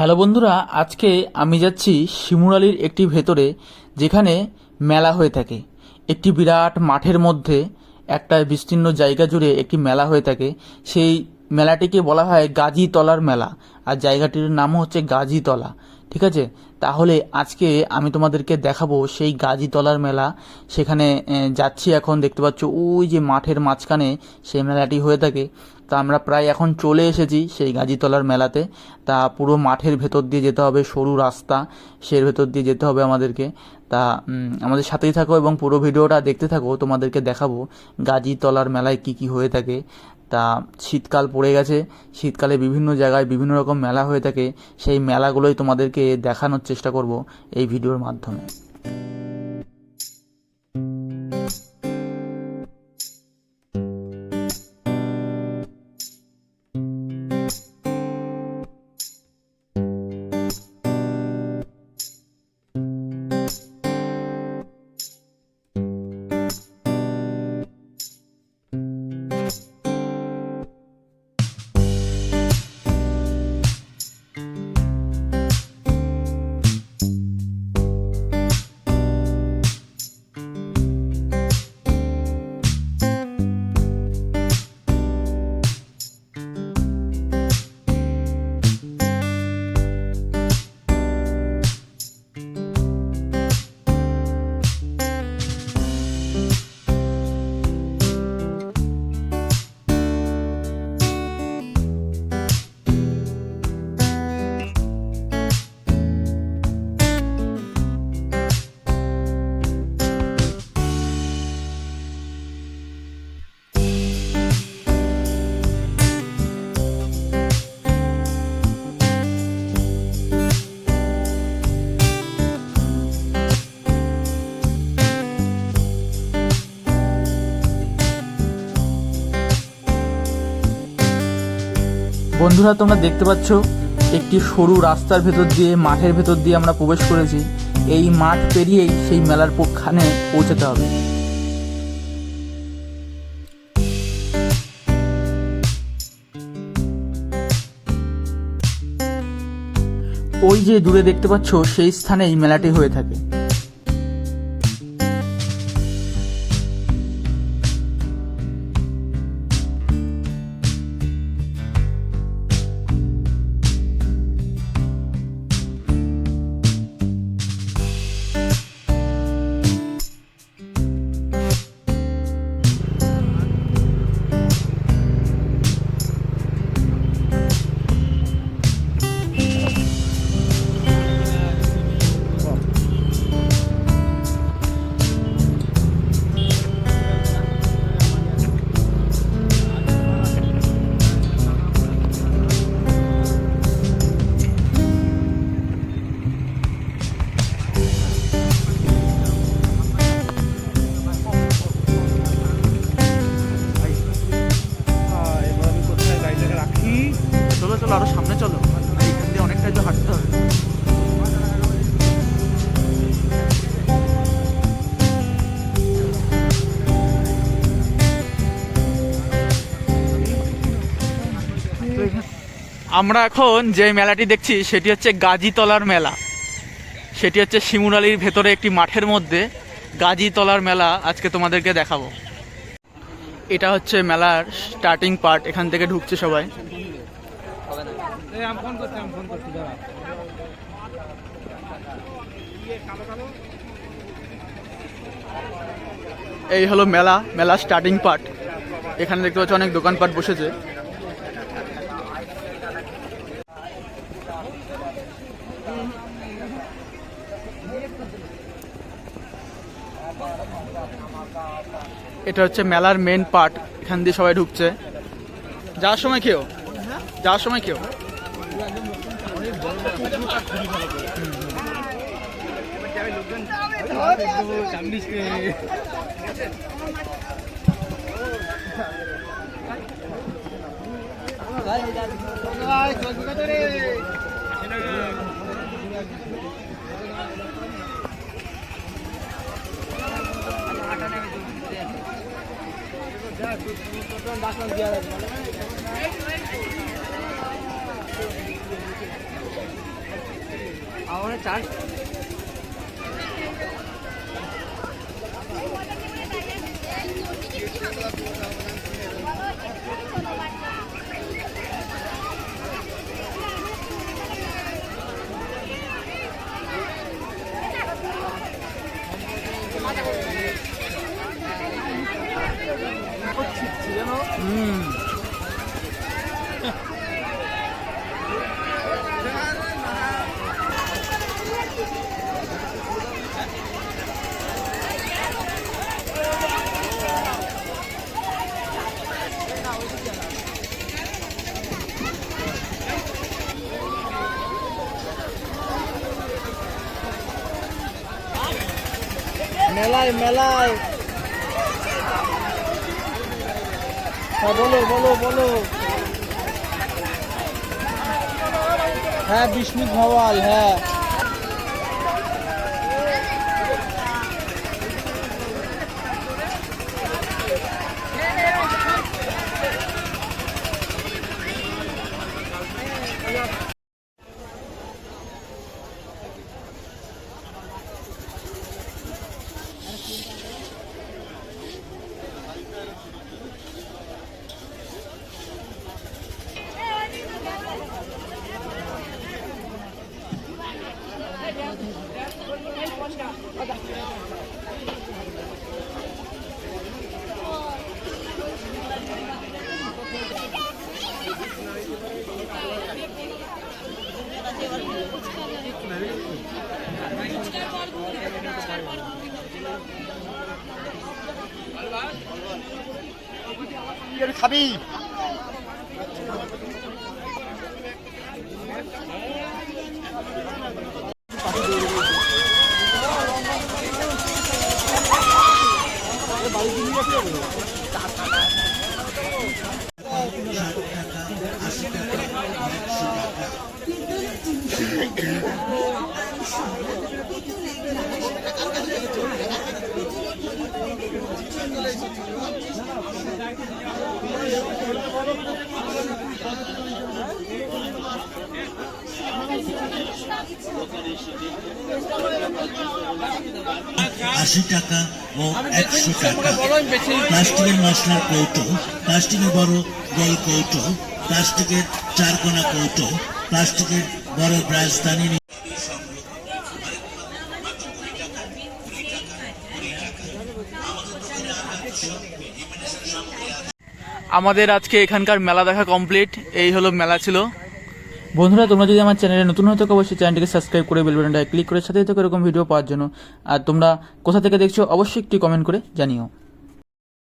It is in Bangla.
হ্যালো বন্ধুরা, আজকে আমি যাচ্ছি শিমুরালির একটি ভেতরে যেখানে মেলা হয়ে থাকে। একটি বিরাট মাঠের মধ্যে একটা বিস্তীর্ণ জায়গা জুড়ে একটি মেলা হয়ে থাকে। সেই মেলাটিকে বলা হয় গাজীতলার মেলা। আর জায়গাটির নাম হচ্ছে গাজীতলা। ঠিক আছে? তাহলে আজকে আমি তোমাদেরকে দেখাবো সেই গাজীতলার মেলা। সেখানে যাচ্ছি এখন, দেখতে পাচ্ছ, ওই যে মাঠের মাঝখানে সেই মেলাটি হয়ে থাকে। তা আমরা প্রায় এখন চলে এসেছি সেই গাজীতলার মেলাতে। তা পুরো মাঠের ভেতর দিয়ে যেতে হবে, সরু রাস্তা, সের ভেতর দিয়ে যেতে হবে আমাদেরকে। তা আমাদের সাথেই থাকো এবং পুরো ভিডিওটা দেখতে থাকো, তোমাদেরকে দেখাবো গাজীতলার মেলায় কি কি হয়ে থাকে। তা শীতকাল পড়ে গেছে। শীতকালে বিভিন্ন জায়গায় বিভিন্ন রকম মেলা হয়ে থাকে। সেই মেলাগুলোই তোমাদেরকে দেখানোর চেষ্টা করব এই ভিডিওর মাধ্যমে। বন্ধুরা, তোমরা দেখতে পাচ্ছ একটি সরু রাস্তার ভেতর দিয়ে, মাঠের ভেতর দিয়ে আমরা প্রবেশ করেছি। এই মাঠ পেরিয়েই সেই মেলার পক্ষানে পৌঁছাতে হবে। ওই যে দূরে দেখতে পাচ্ছ, সেই স্থানেই মেলাটি হয়ে থাকে। আমরা এখন যে মেলাটি দেখছি, সেটি হচ্ছে গাজীতলার মেলা। সেটি হচ্ছে শিমুরালির ভেতরে একটি মাঠের মধ্যে গাজীতলার মেলা আজকে তোমাদেরকে দেখাবো। এটা হচ্ছে মেলার স্টার্টিং পার্ট এখান থেকে ঢুকছে সবাই। এই হলো মেলা মেলা স্টার্টিং পার্ট এখানে দেখতে পাচ্ছ অনেক দোকানপাট বসেছে। এটা হচ্ছে মেলার মেন পার্ট এখান দিয়ে সবাই ঢুকছে। যাওয়ার সময় খেয়েও? যাওয়ার সময় খেয়েও? ভাই আমার চার্জ Thank you. হুম মেলায় মেলায় হ্যাঁ বলো বলো বলো। হ্যাঁ বিষ্ণু ভওয়াল হ্যাঁ। 여기 가비 আশি টাকা ও একশো টাকা। প্লাস্টিকের মশলার কৌটো, প্লাস্টিকের বড় গোল কৌটো, প্লাস্টিকের চারকোনা কৌটো, প্লাস্টিকের বড় রাজধানী আমাদের আজকে এখানকার মেলা দেখা কমপ্লিট এই হলো মেলা ছিল। বন্ধুরা, তোমরা যদি আমার চ্যানেলে নতুন হয়ে থাকো, অবশ্যই চ্যানেলটিকে সাবস্ক্রাইব করে বেল বাটনটা ক্লিক করে সাথে থাকো এরকম ভিডিও পাওয়ার জন্য। আর তোমরা কোথা থেকে দেখছ, অবশ্যই একটি কমেন্ট করে জানিও।